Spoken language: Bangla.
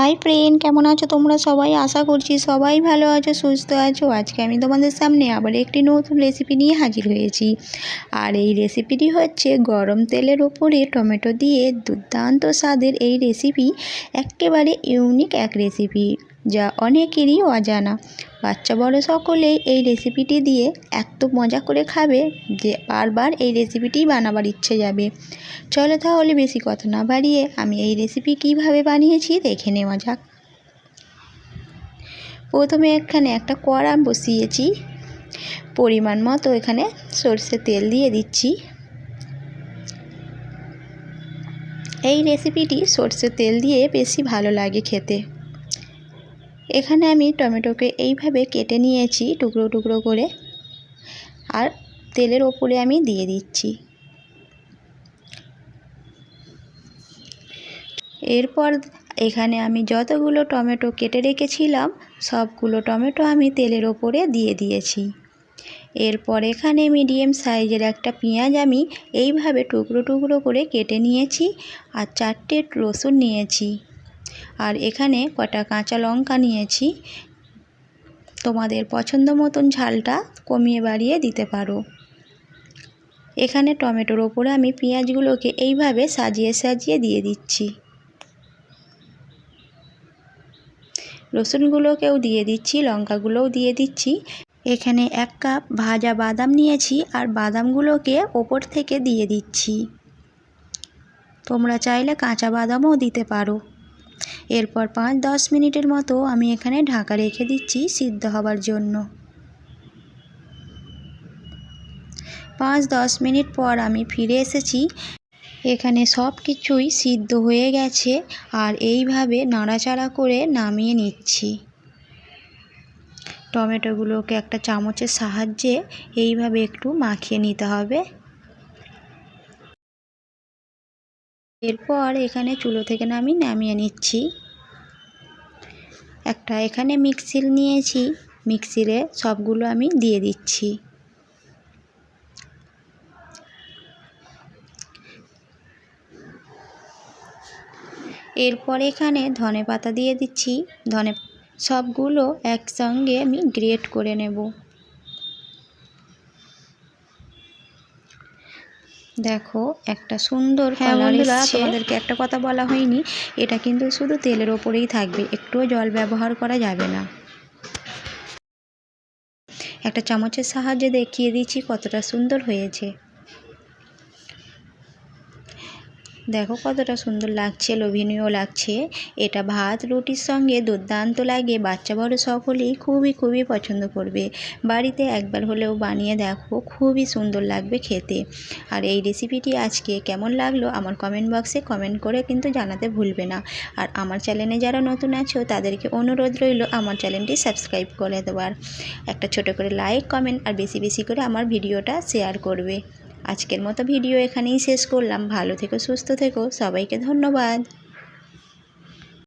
হাই ফ্রেন্ড কেমন আছো তোমরা সবাই? আশা করছি সবাই ভালো আছো, সুস্থ আছো। আজকে আমি তোমাদের সামনে আবার একটি নতুন রেসিপি নিয়ে হাজির হয়েছি। আর এই রেসিপিটি হচ্ছে গরম তেলের ওপরে টমেটো দিয়ে দুর্দান্ত স্বাদের এই রেসিপি একেবারে ইউনিক এক রেসিপি যা অনেকেরই অজানা। বাচ্চা বড় সকলেই এই রেসিপিটি দিয়ে এত মজা করে খাবে যে বারবার এই রেসিপিটি বানাবার ইচ্ছে যাবে। চলো তাহলে বেশি কথা না বাড়িয়ে আমি এই রেসিপি কীভাবে বানিয়েছি দেখে নেওয়া যাক। প্রথমে এখানে একটা কড়া বসিয়েছি। পরিমাণ মতো এখানে সর্ষে তেল দিয়ে দিচ্ছি। এই রেসিপিটি সর্ষে তেল দিয়ে বেশি ভালো লাগে খেতে। এখানে আমি টমেটোকে এইভাবে কেটে নিয়েছি টুকরো টুকরো করে। আর তেলের ওপরে আমি দিয়ে দিচ্ছি। এরপর এখানে আমি যতগুলো টমেটো কেটে রেখেছিলাম, সবগুলো টমেটো আমি তেলের ওপরে দিয়ে দিয়েছি। এরপর এখানে মিডিয়াম সাইজের একটা পেঁয়াজ আমি এইভাবে টুকরো টুকরো করে কেটে নিয়েছি আর চারটে রসুন নিয়েছি। আর এখানে কটা কাঁচা লঙ্কা নিয়েছি। তোমাদের পছন্দ মতন ঝালটা কমিয়ে বাড়িয়ে দিতে পারো। এখানে টমেটোর ওপরে আমি পেঁয়াজগুলোকে এইভাবে সাজিয়ে সাজিয়ে দিয়ে দিচ্ছি। রসুনগুলোকেও দিয়ে দিচ্ছি, লঙ্কাগুলোও দিয়ে দিচ্ছি। এখানে এক কাপ ভাজা বাদাম নিয়েছি আর বাদামগুলোকে ওপর থেকে দিয়ে দিচ্ছি। তোমরা চাইলে কাঁচা বাদামও দিতে পারো। এরপর পাঁচ দশ মিনিটের মতো আমি এখানে ঢাকা রেখে দিচ্ছি সিদ্ধ হবার জন্য। পাঁচ দশ মিনিট পর আমি ফিরে এসেছি। এখানে সব কিছুই সিদ্ধ হয়ে গেছে আর এইভাবে নাড়াচাড়া করে নামিয়ে নিচ্ছি। টমেটোগুলোকে একটা চামচের সাহায্যে এইভাবে একটু মাখিয়ে নিতে হবে। এরপর এখানে চুলো থেকে আমি নামিয়ে নিচ্ছি। একটা এখানে মিক্সির নিয়েছি মিক্সিরে সবগুলো আমি দিয়ে দিচ্ছি। এরপর এখানে ধনে পাতা দিয়ে দিচ্ছি। ধনে সবগুলো একসঙ্গে আমি গ্রেট করে নেব। দেখো একটা সুন্দর হ্যাঁ কালার বন্ধুরা, তোমাদেরকে একটা কথা বলা হয়নি। এটা কিন্তু শুধু তেলের ওপরেই থাকবে একটুও জল ব্যবহার করা যাবে না। একটা চামচের সাহায্যে দেখিয়ে দিচ্ছি কতটা সুন্দর হয়েছে। দেখো কতটা সুন্দর লাগছে, লোভনীয় লাগছে। এটা ভাত, রুটির সঙ্গে দুর্দান্ত লাগে, বাচ্চা বড় সকলেই খুবই খুবই পছন্দ করবে। বাড়িতে একবার হলেও বানিয়ে দেখো, খুবই সুন্দর লাগবে খেতে। আর এই রেসিপিটি আজকে কেমন লাগল আমার কমেন্ট বক্সে কমেন্ট করে কিন্তু জানাতে ভুলবে না। আর আমার চ্যানেলে যারা নতুন আছো, তাদেরকে অনুরোধ রইল আমার চ্যানেলটি সাবস্ক্রাইব করে দেওয়ার। একটা ছোট করে লাইক কমেন্ট আর বেশি বেশি করে আমার ভিডিওটা শেয়ার করবে। আজকের মতো ভিডিও এখানেই শেষ করলাম। ভালো থেকো সুস্থ থেকো। সবাইকে ধন্যবাদ।